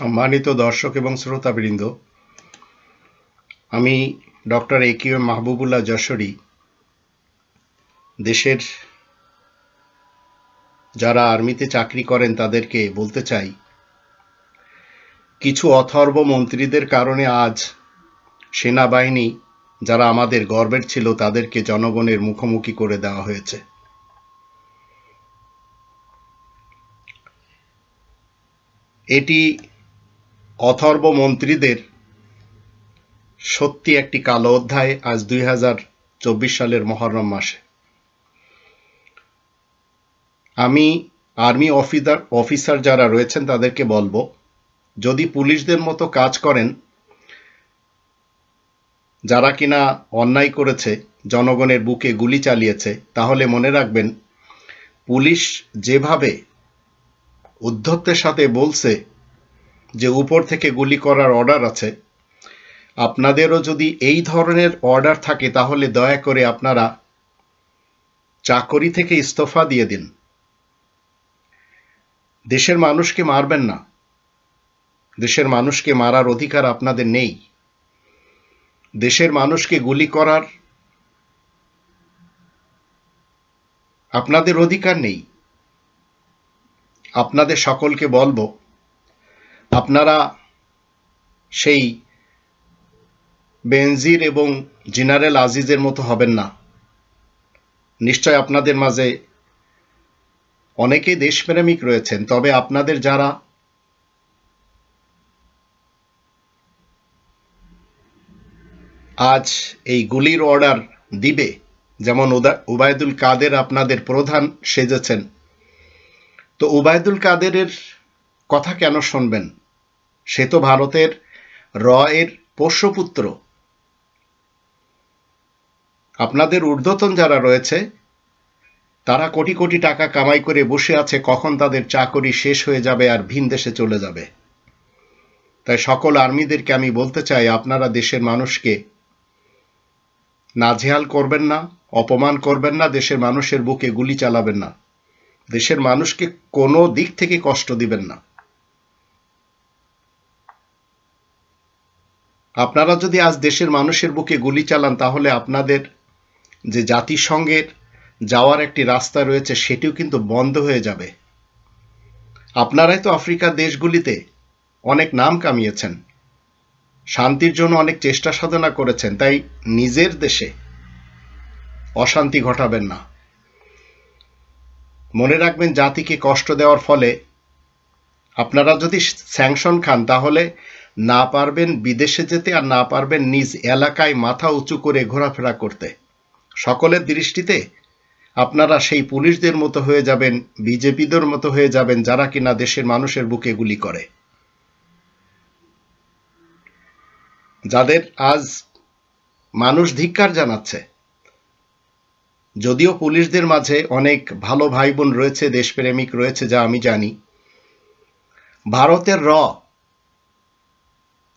সম্মানিত দর্শক এবং শ্রোতাবৃন্দ, আমি doctor A Q Mahbubullah Jashori, দেশের যারা আর্মিতে চাকরি করেন তাদেরকে বলতে চাই, কিছু অথর্ব মন্ত্রীদের কারণে আজ সেনাবাহিনী যারা আমাদের গর্বের ছিল তাদেরকে জনগণের মুখোমুখি করে দেওয়া হয়েছে। এটি অথর্ব মন্ত্রীদের সত্যি একটি কালো অধ্যায় আজ দুই হাজার চব্বিশ সালের মহরম মাসে। আমি আর্মি অফিসার অফিসার যারা রয়েছেন তাদেরকে বলব, যদি পুলিশদের মতো কাজ করেন, যারা কিনা অন্যায় করেছে, জনগণের বুকে গুলি চালিয়েছে, তাহলে মনে রাখবেন, পুলিশ যেভাবে উদ্ধত্তের সাথে বলছে যে উপর থেকে গুলি করার অর্ডার আছে, আপনাদেরও যদি এই ধরনের অর্ডার থাকে, তাহলে দয়া করে আপনারা চাকরি থেকে ইস্তফা দিয়ে দিন। দেশের মানুষকে মারবেন না। দেশের মানুষকে মারার অধিকার আপনাদের নেই। দেশের মানুষকে গুলি করার আপনাদের অধিকার নেই। আপনাদের সকলকে বলব আপনারা সেই বেনজির এবং জেনারেল আজিজের মতো হবেন না। নিশ্চয় আপনাদের মাঝে অনেকে দেশপ্রেমিক রয়েছেন, তবে আপনাদের যারা আজ এই গুলির অর্ডার দিবে, যেমন উবায়দুল কাদের আপনাদের প্রধান সেজেছেন, তো উবায়দুল কাদেরের কথা কেন শুনবেন? সে তো ভারতের র এর পোষ্যপুত্র। আপনাদের ঊর্ধ্বতন যারা রয়েছে, তারা কোটি কোটি টাকা কামাই করে বসে আছে, কখন তাদের চাকরি শেষ হয়ে যাবে আর ভিন দেশে চলে যাবে। তাই সকল আর্মিদেরকে আমি বলতে চাই, আপনারা দেশের মানুষকে নাজেহাল করবেন না, অপমান করবেন না, দেশের মানুষের বুকে গুলি চালাবেন না। দেশের মানুষকে কোনো দিক থেকে কষ্ট দিবেন না। আপনারা যদি আজ দেশের মানুষের বুকে গুলি চালান, তাহলে আপনাদের যে জাতিসংঘের যাওয়ার একটি রাস্তা রয়েছে, সেটিও কিন্তু বন্ধ হয়ে যাবে। আপনারাই তো আফ্রিকার দেশগুলিতে অনেক নাম কামিয়েছেন। শান্তির জন্য অনেক চেষ্টা সাধনা করেছেন, তাই নিজের দেশে অশান্তি ঘটাবেন না। মনে রাখবেন, জাতিকে কষ্ট দেওয়ার ফলে আপনারা যদি স্যাংশন খান, তাহলে না পারবেন বিদেশে যেতে আর না পারবেন নিজ এলাকায় মাথা উঁচু করে ঘোরাফেরা করতে। সকলের দৃষ্টিতে আপনারা সেই পুলিশদের মতো হয়ে যাবেন, বিজেপিদের মতো হয়ে যাবেন যারা কিনা দেশের মানুষের বুকে গুলি করে। যাদের আজ মানুষ ধিক্কার জানাচ্ছে, যদিও পুলিশদের মাঝে অনেক ভালো ভাই বোন রয়েছে, দেশপ্রেমিক রয়েছে যা আমি জানি, ভারতের র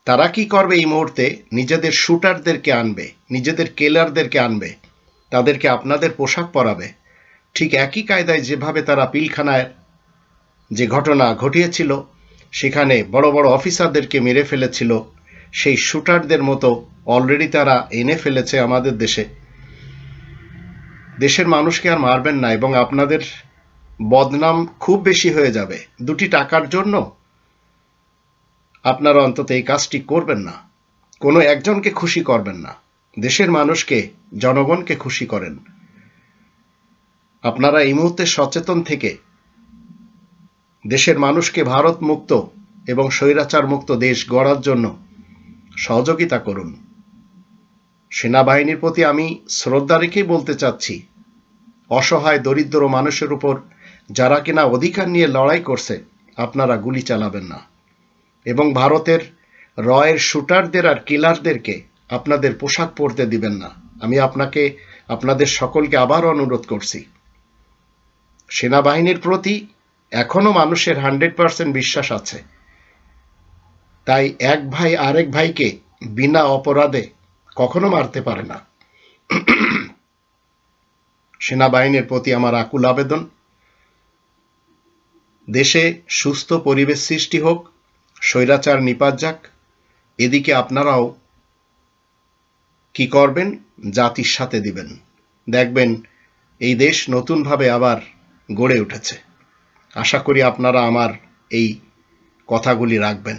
তারা কি করবে এই মুহূর্তে? নিজেদের শুটারদেরকে আনবে, নিজেদের কেলারদেরকে আনবে, তাদেরকে আপনাদের পোশাক পরাবে। ঠিক একই কায়দায় যেভাবে তারা পিলখানায় যে ঘটনা ঘটিয়েছিল, সেখানে বড় বড় অফিসারদেরকে মেরে ফেলেছিল, সেই শুটারদের মতো অলরেডি তারা এনে ফেলেছে আমাদের দেশে। দেশের মানুষকে আর মারবেন না এবং আপনাদের বদনাম খুব বেশি হয়ে যাবে। দুটি টাকার জন্য আপনারা অন্তত এই কাজটি করবেন না। কোনো একজনকে খুশি করবেন না। দেশের মানুষকে, জনগণকে খুশি করেন। আপনারা এই মুহূর্তে সচেতন থেকে দেশের মানুষকে ভারত মুক্ত এবং স্বৈরাচার মুক্ত দেশ গড়ার জন্য সহযোগিতা করুন। সেনাবাহিনীর প্রতি আমি শ্রদ্ধা রেখেই বলতে চাচ্ছি, অসহায়, দরিদ্র মানুষের উপর যারা কিনা অধিকার নিয়ে লড়াই করছে, আপনারা গুলি চালাবেন না। এবং ভারতের রয়ের শুটারদের আর কিলারদেরকে আপনাদের পোশাক পরতে দিবেন না। আমি আপনাকে, আপনাদের সকলকে আবার অনুরোধ করছি। সেনাবাহিনীর প্রতি এখনও মানুষের হান্ড্রেড পার্সেন্ট বিশ্বাস আছে। তাই এক ভাই আরেক ভাইকে বিনা অপরাধে কখনো মারতে পারে না। সেনাবাহিনীর প্রতি আমার আকুল আবেদন। দেশে সুস্থ পরিবেশ সৃষ্টি হোক স্বৈরাচার নিপাত যাক। এদিকে আপনারাও কি করবেন, জাতির সাথে দিবেন। দেখবেন এই দেশ নতুনভাবে আবার গড়ে উঠেছে। আশা করি আপনারা আমার এই কথাগুলি রাখবেন।